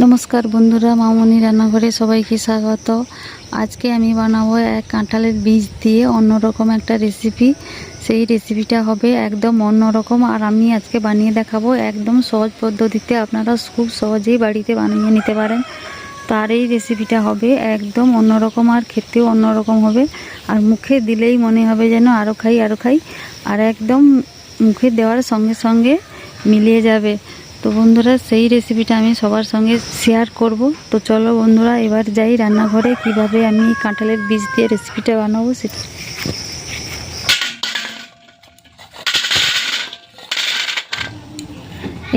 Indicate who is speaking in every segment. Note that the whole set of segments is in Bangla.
Speaker 1: নমস্কার বন্ধুরা, মামনি রান্নাঘরে সবাইকে স্বাগত। আজকে আমি বানাবো এক কাঁঠালের বীজ দিয়ে অন্যরকম একটা রেসিপি সেই রেসিপিটা হবে একদম অন্যরকম আর আমি আজকে বানিয়ে দেখাবো একদম সহজ পদ্ধতিতে। আপনারা খুব সহজেই বাড়িতে বানিয়ে নিতে পারেন। তার এই রেসিপিটা হবে একদম অন্যরকম আর খেতেও অন্যরকম হবে। আর মুখে দিলেই মনে হবে যেন আরও খাই আরও খাই। আর একদম মুখে দেওয়ার সঙ্গে সঙ্গে মিলিয়ে যাবে। তো বন্ধুরা, সেই রেসিপিটা আমি সবার সঙ্গে শেয়ার করব। তো চলো বন্ধুরা, এবার যাই রান্নাঘরে, কীভাবে আমি কাঁঠালের বীজ দিয়ে রেসিপিটা বানাবো সেটা।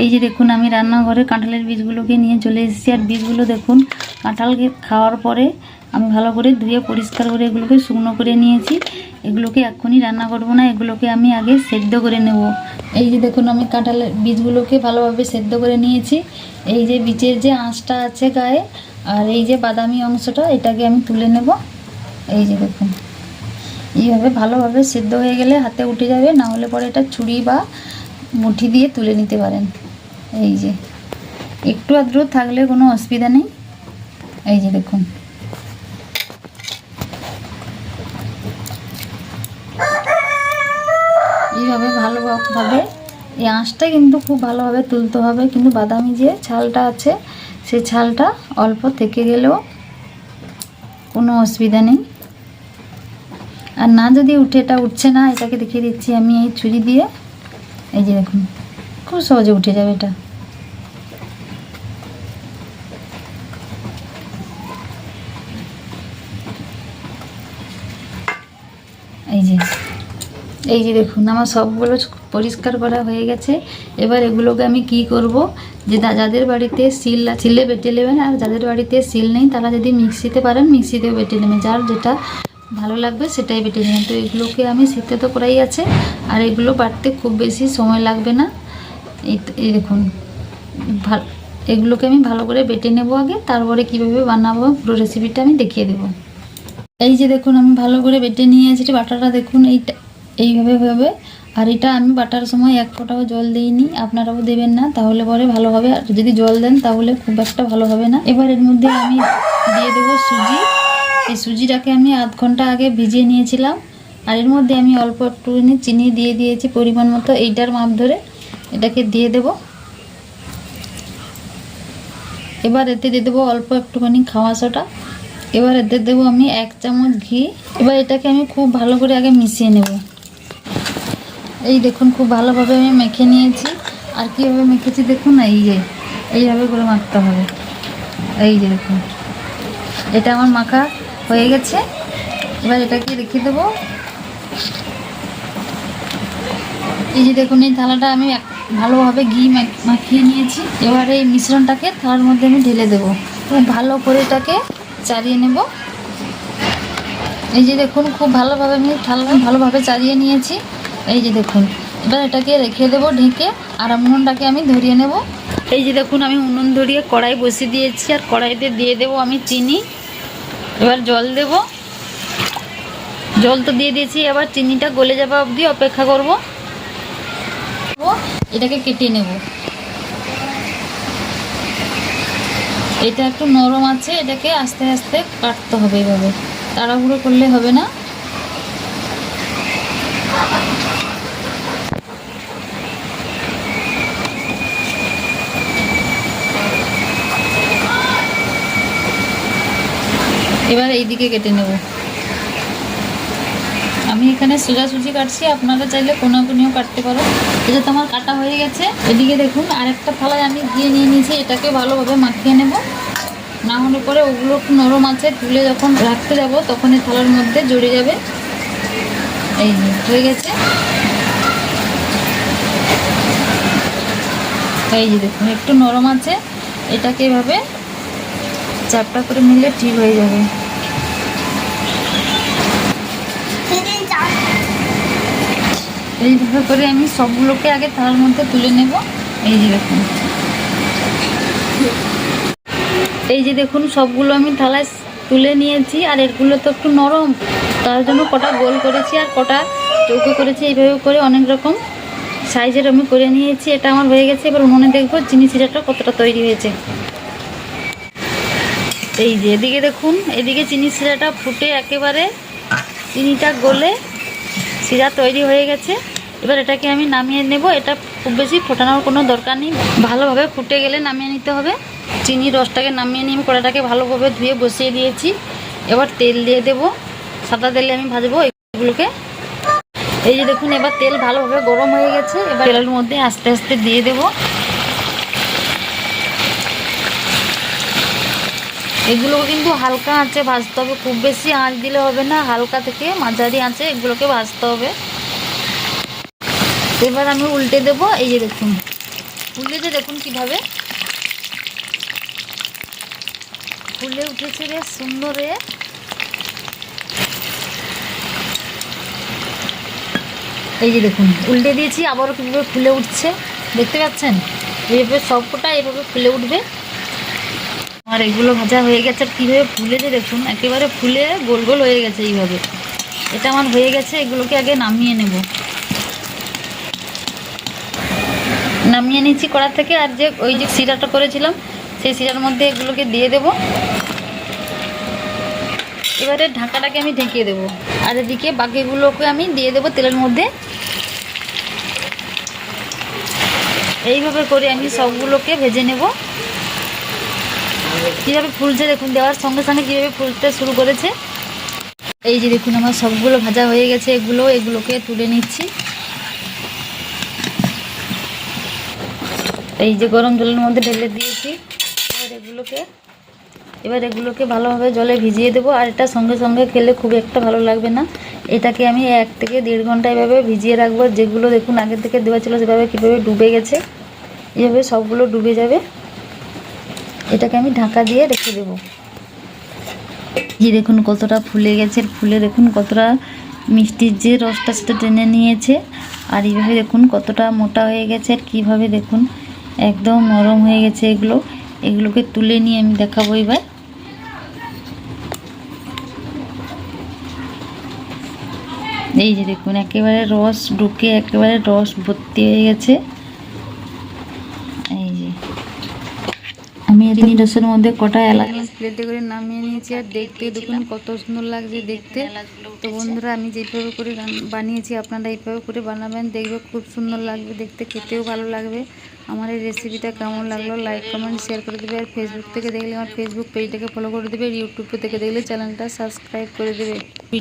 Speaker 1: এই যে দেখুন, আমি রান্নাঘরে কাঁঠালের বীজগুলোকে নিয়ে চলে এসেছি। আর বীজগুলো দেখুন কাঁঠাল খাওয়ার পরে আমি ভালো করে ধুয়ে পরিষ্কার করে এগুলোকে শুকনো করে নিয়েছি। এগুলোকে এক্ষুনি রান্না করব না, এগুলোকে আমি আগে সেদ্ধ করে নেব। এই যে দেখুন, আমি কাঁঠালের বীজগুলোকে ভালোভাবে সেদ্ধ করে নিয়েছি। এই যে বীজের যে আঁশটা আছে গায়ে, আর এই যে বাদামি অংশটা, এটাকে আমি তুলে নেব। এই যে দেখুন, এইভাবে ভালোভাবে সেদ্ধ হয়ে গেলে হাতে উঠে যাবে, না হলে পরে এটা ছুরি বা মুঠি দিয়ে তুলে নিতে পারেন। এই যে, একটু আদ্র থাকলে কোনো অসুবিধা নেই। এই যে দেখুন এইভাবে ভালোভাবে, এই আঁশটা কিন্তু খুব ভালোভাবে তুলতে হবে। কিন্তু বাদামি যে ছালটা আছে সেই ছালটা অল্প থেকে গেলেও কোনো অসুবিধা নেই। আর না যদি উঠে, এটা উঠছে না, এটাকে দেখিয়ে দিচ্ছি আমি এই ছুরি দিয়ে। এই যে দেখুন, খুব সহজে উঠে যাবে এটা এই যে এই যে দেখুন, আমার সবগুলো পরিষ্কার করা হয়ে গেছে। এবার এগুলোকে আমি কি করব? যে যাদের বাড়িতে শিল শিলে বেটে নেবেন আর যাদের বাড়িতে শিল নেই, তারা যদি মিক্সিতে পারেন, মিক্সিতেও বেটে নেবেন। যার যেটা ভালো লাগবে, সেটাই বেটে নেবেন। তো এগুলোকে আমি সিদ্ধ তো করাই আছে, আর এগুলো বাটতে খুব বেশি সময় লাগবে না। এই দেখুন এগুলোকে আমি ভালো করে বেটে নেব আগে, তারপরে কীভাবে বানাবো, পুরো রেসিপিটা আমি দেখিয়ে দেবো। এই যে দেখুন, আমি ভালো করে বেটে নিয়ে এসেছি। বাটাটা দেখুন, এইটা এইভাবে হবে আর এটা আমি বাটার সময় এক ফোঁটাও জল দিইনি। আপনারাও দেবেন না, তাহলে পরে ভালো হবে। আর যদি জল দেন, তাহলে খুব একটা ভালো হবে না। এবার এর মধ্যে আমি দিয়ে দেবো সুজি। এই সুজিটাকে আমি আধ ঘণ্টা আগে ভিজিয়ে নিয়েছিলাম। আর এর মধ্যে আমি অল্প একটুখানি চিনি দিয়ে দিয়েছি পরিমাণ মতো। এইটার মাপ ধরে এটাকে দিয়ে দেবো। এবার এতে দিয়ে দেবো অল্প একটুখানি খাওয়া সোটা এবার এতে দেবো আমি এক চামচ ঘি। এবার এটাকে আমি খুব ভালো করে আগে মিশিয়ে নেব। এই দেখুন, খুব ভালোভাবে আমি মেখে নিয়েছি। আর কীভাবে মেখেছি দেখুন, এই যে, এইভাবে করে মাখতে হবে। এই যে দেখুন, এটা আমার মাখা হয়ে গেছে। এবার এটাকে রেখে দেবো। এই যে দেখুন, এই থালাটা আমি ভালোভাবে ঘি মাখিয়ে নিয়েছি। এবার এই মিশ্রণটাকে থালার মধ্যে আমি ঢেলে দেবো। ভালো করে এটাকে চালিয়ে নেব। এই যে দেখুন, খুব ভালোভাবে আমি থালা ভালোভাবে চালিয়ে নিয়েছি। এই যে দেখুন, এবার এটাকে রেখে দেবো ঢেকে, আর উনুনটাকে আমি ধরিয়ে নেব। এই যে দেখুন, আমি উনুন ধরিয়ে কড়াই বসিয়ে দিয়েছি, আর কড়াইতে দিয়ে দেবো আমি চিনি। এবার জল দেব। জল তো দিয়ে দিয়েছি, এবার চিনিটা গলে যাওয়া অবধি অপেক্ষা করব। এটাকে কেটে নেব। এটা একটু নরম আছে, এটাকে আস্তে আস্তে কাটতে হবে এভাবে। তাড়াহুড়ো করলে হবে না। এবার এই দিকে কেটে নেব। আমি এখানে সোজাসুজি কাটছি, আপনারা চাইলে কোনো কোনিও কাটতে পারো। এটা তো আমার কাটা হয়ে গেছে, এদিকে দেখুন আরেকটা থালায় আমি দিয়ে নিয়ে নিয়েছি, এটাকে ভালোভাবে মাখিয়ে নেব। না হলে পরে ওগুলো একটু নরম আছে তুলে যখন রাখতে যাব, তখন এই থালার মধ্যে জড়ে যাবে। এই হয়ে গেছে। এই যে দেখুন, একটু নরম আছে, এটাকে এভাবে চাপটা করে নিলে ঠিক হয়ে যাবে। এইভাবে করে আমি সবগুলোকে আগে থালার মধ্যে তুলে নেব। এই যে দেখুন। এই যে দেখুন, সবগুলো আমি থালায় তুলে নিয়েছি আর এরগুলো তো একটু নরম। তার জন্য কটা গোল করেছি আর কটা চৌকো করেছি। এইভাবে করে অনেক রকম সাইজের আমি করে নিয়েছি। এটা আমার হয়ে গেছে। এবার উনুনে দেখব চিনি সিরাটা কতটা তৈরি হয়েছে। এই যে, এদিকে দেখুন, এদিকে চিনি শিরাটা ফুটে একেবারে চিনিটা গলে শিরা তৈরি হয়ে গেছে। এবার এটাকে আমি নামিয়ে নেব। এটা খুব বেশি ফোটানোর কোনো দরকার নেই। ভালোভাবে ফুটে গেলে নামিয়ে নিতে হবে। চিনি রসটাকে নামিয়ে নিয়ে আমি কড়াটাকে ভালোভাবে ধুয়ে বসিয়ে দিয়েছি। এবার তেল দিয়ে দেব। সাদা তেলে আমি ভাজবো এগুলোকে। এই যে দেখুন, এবার তেল ভালোভাবে গরম হয়ে গেছে। এবার তেলের মধ্যে আস্তে আস্তে দিয়ে দেব। এগুলোকে কিন্তু হালকা আঁচে ভাজতে হবে। খুব বেশি আঁচ দিলে হবে না, হালকা থেকে মাঝারি আঁচে এগুলোকে ভাজতে হবে। এবার আমি উল্টে দেব, এই যে দেখুন। উল্টে দেখুন কীভাবে। ফুলে উঠেছে বেশ সুন্দরে এই যে দেখুন, উল্টে দিয়েছি, আবারও কীভাবে ফুলে উঠছে। দেখতে পাচ্ছেন? এইভাবে সবকটা এইভাবে ফুলে উঠবে। আর এগুলো ভাজা হয়ে গেছে, আর কীভাবে ফুলেছে দেখুন, একেবারে ফুলে গোল গোল হয়ে গেছে এইভাবে। এটা আমার হয়ে গেছে, এগুলোকে আগে নামিয়ে নেব। নামিয়ে নিচ্ছি কড়া থেকে, আর যে ওই যে শিরাটা করেছিলাম, সেই শিরার মধ্যে এগুলোকে দিয়ে দেব। এবারে ঢাকাটাকে আমি ঢেকে দেব। আর এদিকে বাকিগুলোকে আমি দিয়ে দেব তেলের মধ্যে। এইভাবে করে আমি সবগুলোকে ভেজে নেব। কীভাবে ফুলছে দেখুন, দেওয়ার সঙ্গে সঙ্গে কীভাবে ফুলতে শুরু করেছে। এই যে দেখুন, আমার সবগুলো ভাজা হয়ে গেছে, এগুলো, এগুলোকে তুলে নিচ্ছি। এই যে গরম জলের মধ্যে ঢেলে দিয়েছি, এবার এগুলোকে এবার এগুলোকে ভালোভাবে জলে ভিজিয়ে দেবো, আর এটা সঙ্গে সঙ্গে খেলে খুব একটা ভালো লাগবে না। এটাকে আমি এক থেকে দেড় ঘণ্টা এভাবে ভিজিয়ে রাখব, যেগুলো দেখুন আগে থেকে দেওয়া ছিল, সেভাবে কীভাবে ডুবে গেছে, এভাবে সবগুলো ডুবে যাবে। এটাকে আমি ঢাকা দিয়ে রেখে দেবো। যে দেখুন কতটা ফুলে গেছে, ফুলে দেখুন কতটা মিষ্টির যে রসটা সেটা টেনে নিয়েছে। আর এইভাবে দেখুন কতটা মোটা হয়ে গেছে আর কীভাবে দেখুন একদম নরম হয়ে গেছে এগুলো। এগুলোকে তুলে নিয়ে আমি দেখাবো এবার। এই যে দেখুন, একেবারে রস ঢুকে, একেবারে রস ভর্তি হয়ে গেছে এই যে এলাচ প্লেটে করে নামিয়ে আর দেখতে দেখুন কত সুন্দর লাগছে দেখতে। তো বন্ধুরা, আমি করে বানিয়েছি, আপনারা এইভাবে করে বানাবেন, দেখবে খুব সুন্দর লাগবে দেখতে, খেতেও ভালো লাগবে। আমার এই রেসিপিটা কেমন লাগল লাইক কমেন্ট শেয়ার করে দেবে। আর ফেসবুক থেকে দেখলে, আমার ফেসবুক পেজটাকে ফলো করে দেবে, আর ইউটিউব থেকে দেখলে চ্যানেলটা সাবস্ক্রাইব করে দেবে।